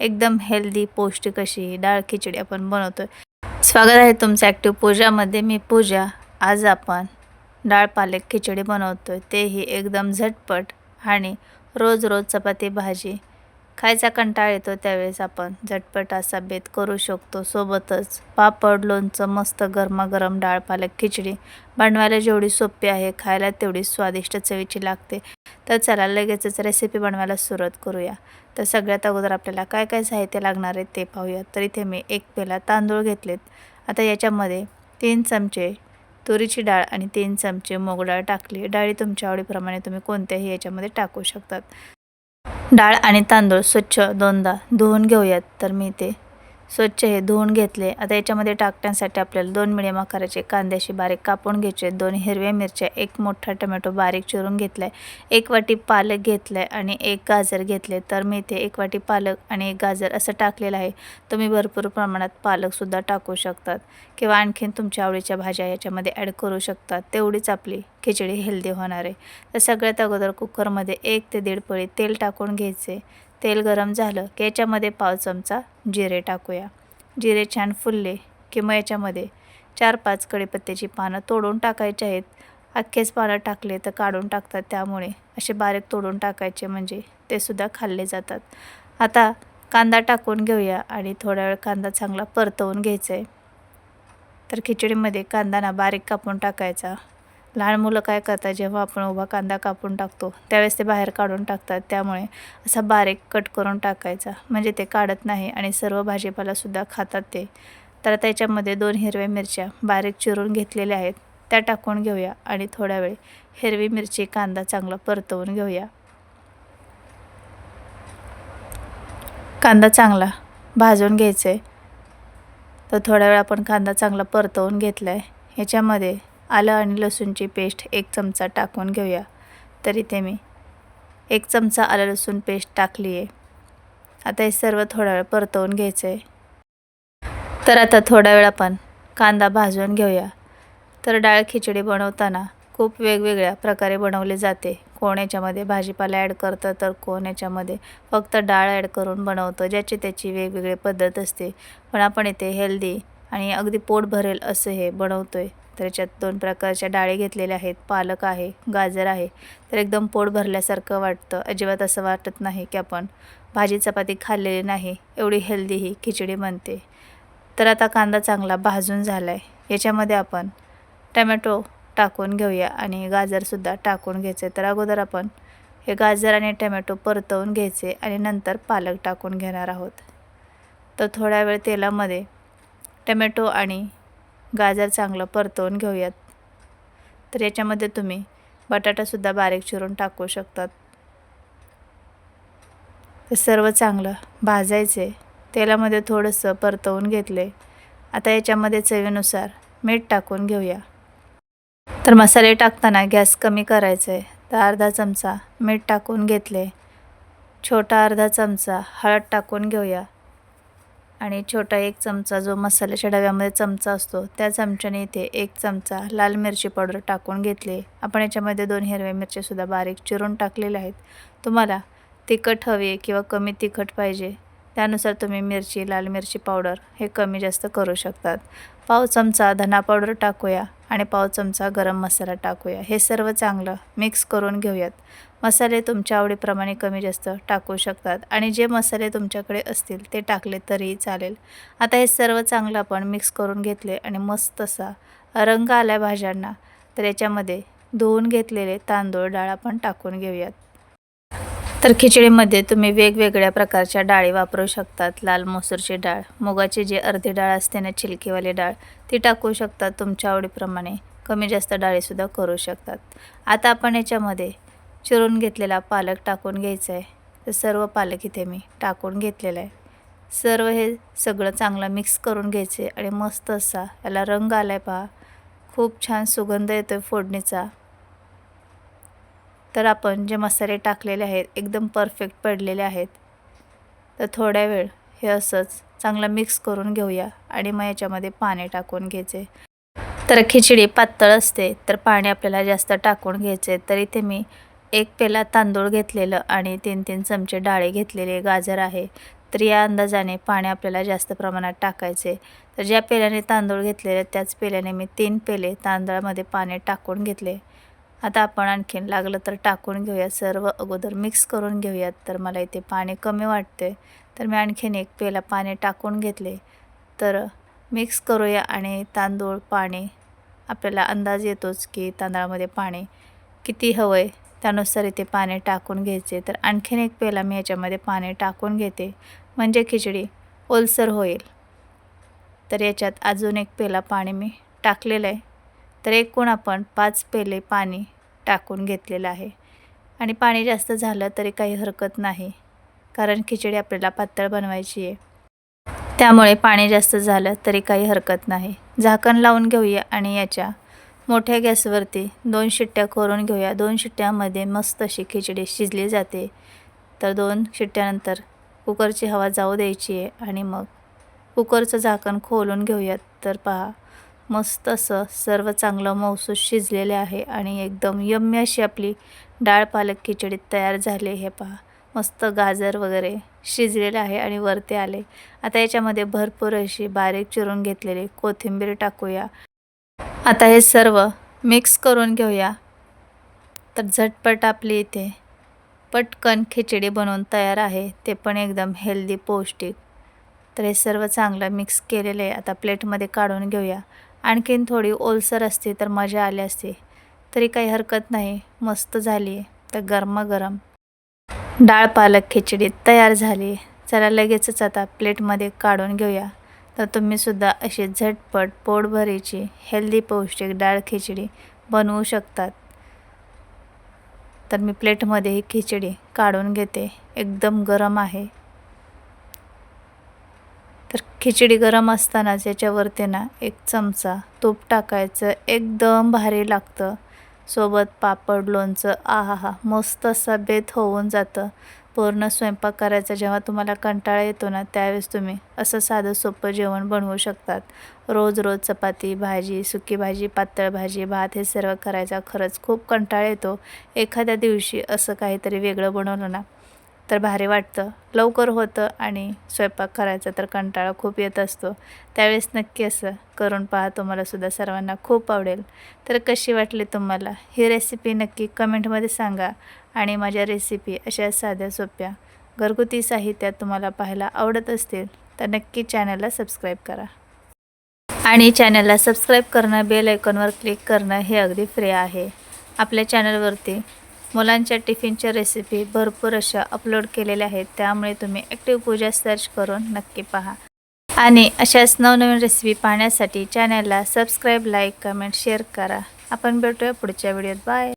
एकदम हेल्दी पौष्टिक अशी ही डाळ खिचडी आपण बनवतोय. स्वागत आहे तुमचं ॲक्टिव्ह पूजामध्ये मी पूजा. आज आपण डाळ पालक खिचडी बनवतोय. तेही एकदम झटपट आणि रोज रोज चपाती भाजी खायचा कंटाळ येतो. त्यावेळेस आपण झटपट असा बेत करू शकतो. सोबतच पापड लोणचं मस्त गरमागरम डाळ पालक खिचडी बनवायला जेवढी सोपी आहे खायला तेवढी स्वादिष्ट चवीची लागते. तर चला लगेचच रेसिपी बनवायला सुरुवात करूया. तर सगळ्यात अगोदर आपल्याला काय काय साहित्य लागणार आहे ते पाहूया तर इथे मी एक पेला तांदूळ घेतलेत. आता याच्यामध्ये तीन चमचे तुरीची डाळ आणि तीन चमचे मूग डाळ टाकली. डाळी तुमच्या आवडीप्रमाणे तुम्ही कोणत्याही याच्यामध्ये टाकू शकतात. डाळ आणि तांदूळ स्वच्छ दोनदा धुवून घेऊयात. तर मी ते स्वच्छ हे धुवून घेतले. आता याच्यामध्ये टाकण्यासाठी आपल्याला दोन मिडियम आकाराचे कांद्याशी बारीक कापून घ्यायचे. दोन हिरव्या मिरच्या एक मोठा टमॅटो बारीक चिरून घेतला आहे एक वाटी पालक घेतला आहे आणि एक गाजर घेतले तर मी इथे एक वाटी पालक आणि एक गाजर असं टाकलेलं आहे. तुम्ही भरपूर प्रमाणात पालकसुद्धा टाकू शकतात किंवा आणखीन तुमच्या आवडीच्या भाज्या याच्यामध्ये ॲड करू शकतात. तेवढीच आपली खिचडी हेल्दी होणार आहे. तर सगळ्यात अगोदर कुकरमध्ये एक ते दीड पळी तेल टाकून घ्यायचे. तेल गरम झालं की याच्यामध्ये पाव चमचा जिरे टाकूया. जिरे छान फुलले की मग याच्यामध्ये चार पाच कढीपत्त्याची पानं तोडून टाकायची आहेत. अख्खेच पानं टाकले तर काढून टाकतात त्यामुळे असे बारीक तोडून टाकायचे म्हणजे ते सुद्धा खाल्ले जातात. आता कांदा टाकून घेऊया आणि थोडा वेळ कांदा चांगला परतवून घ्यायचा आहे. तर खिचडीमध्ये कांदा ना बारीक कापून टाकायचा. लहान मुलं काय करतात जेव्हा आपण उभा कांदा कापून टाकतो त्यावेळेस ते बाहेर काढून टाकतात. त्यामुळे असा बारीक कट करून टाकायचा. म्हणजे ते काढत नाही आणि सर्व भाजीपालासुद्धा खातात ते. तर त्याच्यामध्ये दोन हिरव्या मिरच्या बारीक चिरून घेतलेल्या आहेत. त्या टाकून घेऊया आणि थोड्या वेळ हिरवी मिरची कांदा चांगला परतवून घेऊया. कांदा चांगला भाजून घ्यायचा आहे तर थोड्या वेळ आपण कांदा चांगला परतवून घेतला आहे ह्याच्यामध्ये आलं आणि लसूणची पेस्ट एक चमचा टाकून घेऊया. तर इथे मी एक चमचा आलं लसूण पेस्ट टाकली आहे आता हे सर्व थोडा वेळ परतवून घ्यायचं आहे तर आता थोडा वेळ आपण कांदा भाजून घेऊया. तर डाळ खिचडी बनवताना खूप वेगवेगळ्या प्रकारे बनवले जाते. कोण याच्यामध्ये भाजीपाला ॲड करतं तर कोण याच्यामध्ये फक्त डाळ ॲड करून बनवतं ज्याची त्याची वेगवेगळी पद्धत असते. पण आपण इथे हेल्दी आणि अगदी पोट भरेल असं हे बनवतो आहे तर याच्यात दोन प्रकारच्या डाळी घेतलेल्या आहेत. पालक आहे गाजर आहे. तर एकदम पोट भरल्यासारखं वाटतं. अजिबात असं वाटत नाही की आपण भाजी चपाती खाल्लेली नाही. एवढी हेल्दी ही खिचडी बनते. तर आता कांदा चांगला भाजून झाला आहे याच्यामध्ये आपण टमॅटो टाकून घेऊया आणि गाजरसुद्धा टाकून घ्यायचे तर अगोदर आपण हे गाजर आणि टमॅटो परतवून घ्यायचे आणि नंतर पालक टाकून घेणार आहोत. तर थोड्या वेळ तेलामध्ये टमॅटो आणि गाजर चांगलं परतवून घेऊयात. तर याच्यामध्ये तुम्ही बटाटासुद्धा बारीक चिरून टाकू शकतात. ते सर्व चांगलं भाजायचे. तेलामध्ये थोडंसं परतवून घेतले. आता याच्यामध्ये चवीनुसार मीठ टाकून घेऊया. तर मसाले टाकताना गॅस कमी करायचा आहे तर अर्धा चमचा मीठ टाकून घेतले. छोटा अर्धा चमचा हळद टाकून घेऊया. आणि छोटा एक चमचा जो मसाल्याच्या डब्यामध्ये चमचा असतो त्या चमच्याने इथे एक चमचा लाल मिरची पावडर टाकून घेतली. आपण याच्यामध्ये दोन हिरव्या मिरच्यासुद्धा बारीक चिरून टाकलेल्या आहेत. तुम्हाला तिखट हवी आहे किंवा कमी तिखट पाहिजे त्यानुसार तुम्ही मिरची लाल मिरची पावडर हे कमी जास्त करू शकतात. पाव चमचा धना पावडर टाकूया आणि पाव चमचा गरम मसाला टाकूया. हे सर्व चांगलं मिक्स करून घेऊयात. मसाले तुमच्या आवडीप्रमाणे कमी जास्त टाकू शकतात आणि जे मसाले तुमच्याकडे असतील ते टाकले तरीही चालेल. आता हे सर्व चांगलं आपण मिक्स करून घेतले आणि मस्त असा रंग आला भाज्यांना तर याच्यामध्ये धुवून घेतलेले तांदूळ डाळ आपण टाकून घेऊयात. तर खिचडीमध्ये तुम्ही वेगवेगळ्या प्रकारच्या डाळी वापरू शकतात. लाल मसूरची डाळ मुगाची जी अर्धी डाळ असते ना छिलकीवाली डाळ ती टाकू शकतात तुमच्या आवडीप्रमाणे. कमी जास्त डाळीसुद्धा करू शकतात. आता आपण याच्यामध्ये चिरून घेतलेला पालक टाकून घ्यायचा आहे तर सर्व पालक इथे मी टाकून घेतलेला आहे. सर्व हे सगळं चांगलं मिक्स करून घ्यायचे आणि मस्त असा याला रंग आला आहे पहा. खूप छान सुगंध येतो आहे फोडणीचा. तर आपण जे मसाले टाकलेले आहेत एकदम परफेक्ट पडलेले आहेत. तर थोड्या वेळ हे असंच चांगलं मिक्स करून घेऊया आणि मग याच्यामध्ये पाणी टाकून घ्यायचे. तर खिचडी पातळ असते तर पाणी आपल्याला जास्त टाकून घ्यायचे. तर इथे मी एक पेला तांदूळ घेतलेलं आणि तीन तीन चमचे डाळे घेतलेले गाजर आहे. तर या अंदाजाने पाणी आपल्याला जास्त प्रमाणात टाकायचे. तर ज्या पेल्याने तांदूळ घेतलेले त्याच पेल्याने मी तीन पेले तांदळामध्ये पाणी टाकून घेतले. आता आपण आणखीन लागलं तर टाकून घेऊया. सर्व अगोदर मिक्स करून घेऊयात. तर मला इथे पाणी कमी वाटते तर मी आणखीन एक पेला पाणी टाकून घेतले. तर मिक्स करूया आणि तांदूळ पाणी. आपल्याला अंदाज येतोच की तांदळामध्ये पाणी किती हवं आहे त्यानुसार इथे पाणी टाकून घ्यायचे. तर आणखीन एक पेला मी याच्यामध्ये पाणी टाकून घेते. म्हणजे खिचडी. ओलसर होईल. तर याच्यात अजून एक पेला पाणी मी टाकलेलं आहे. तर एकूण आपण पाच पेले पाणी टाकून घेतलेलं आहे. आणि पाणी जास्त झालं तरी काही हरकत नाही. कारण खिचडी आपल्याला पातळ बनवायची आहे. त्यामुळे पाणी जास्त झालं तरी काही हरकत नाही. झाकण लावून घेऊया आणि याच्या मोठ्या गॅसवरती दोन शिट्ट्या करून घेऊया. दोन शिट्ट्यामध्ये मस्त अशी खिचडी शिजली जाते. तर दोन शिट्ट्यानंतर कुकरची हवा जाऊ द्यायची आहे आणि मग कुकरचं झाकण खोलून घेऊयात. तर पहा मस्त असं सर्व चांगलं मौसूस शिजलेले आहे आणि एकदम यम्य अशी आपली डाळ पालक खिचडी तयार झाली हे पहा. मस्त गाजर वगैरे शिजलेलं आहे आणि वरती आले. आता याच्यामध्ये भरपूर अशी बारीक चिरून घेतलेली कोथिंबीर टाकूया. आता हे सर्व मिक्स करून घेऊया. तर झटपट आपली इथे पटकन खिचडी बनवून तयार आहे ते पण एकदम हेल्दी पौष्टिक. तर हे सर्व चांगलं मिक्स केलेलं आहे. आता प्लेटमध्ये काढून घेऊया. आणखीन थोडी ओलसर असते तर मजा आली असते. तरी काही हरकत नाही. मस्त झाली आहे. तर गरमागरम. डाळ पालक खिचडी तयार झाली. चला लगेचच आता प्लेटमध्ये काढून घेऊया. तर तुम्हीसुद्धा अशी झटपट पोटभरीची हेल्दी पौष्टिक डाळ खिचडी बनवू शकतात. तर मी प्लेटमध्ये ही खिचडी काढून घेते. एकदम गरम आहे. खिचडी गरम असतानाच याच्यावरती ना एक चमचा तूप टाकायचं एकदम भारी लागतं. सोबत पापड लोणचं आहा हा मस्त असा बेत होऊन जातं. पूर्ण स्वयंपाक करायचा जेव्हा तुम्हाला कंटाळा येतो ना त्यावेळेस तुम्ही असं साधं सोपं जेवण बनवू शकतात. रोज रोज चपाती भाजी सुकी भाजी पातळ भाजी भात हे सर्व करायचा खरंच खूप कंटाळा येतो. एखाद्या दिवशी असं काहीतरी वेगळं बनवलं ना तर भारी वाटतं. लवकर होतं आणि स्वयंपाक करायचा तर कंटाळा खूप येत असतो. त्यावेळेस नक्की असं करून पहा तुम्हाला सुद्धा सर्वांना खूप आवडेल. तर कशी वाटली तुम्हाला? ही रेसिपी नक्की कमेंटमध्ये सांगा आणि माझ्या रेसिपी अशा साध्या सोप्या घरगुती साहित्यात तुम्हाला पाहायला आवडत असतील तर नक्की चॅनलला सबस्क्राईब करा. आणि चॅनलला सबस्क्राईब करणं बेल आयकॉनवर क्लिक करणं हे अगदी फ्री आहे. आपल्या चॅनलवरती मुलांच्या टिफिनच्या रेसिपी भरपूर अशा अपलोड केलेल्या आहेत. त्यामुळे तुम्ही ॲक्टिव्ह पूजा सर्च करून नक्की पहा. आणि अशाच नवनवीन रेसिपी पाहण्यासाठी चॅनलला सबस्क्राईब लाईक कमेंट शेअर करा. आपण भेटूया पुढच्या व्हिडिओत बाय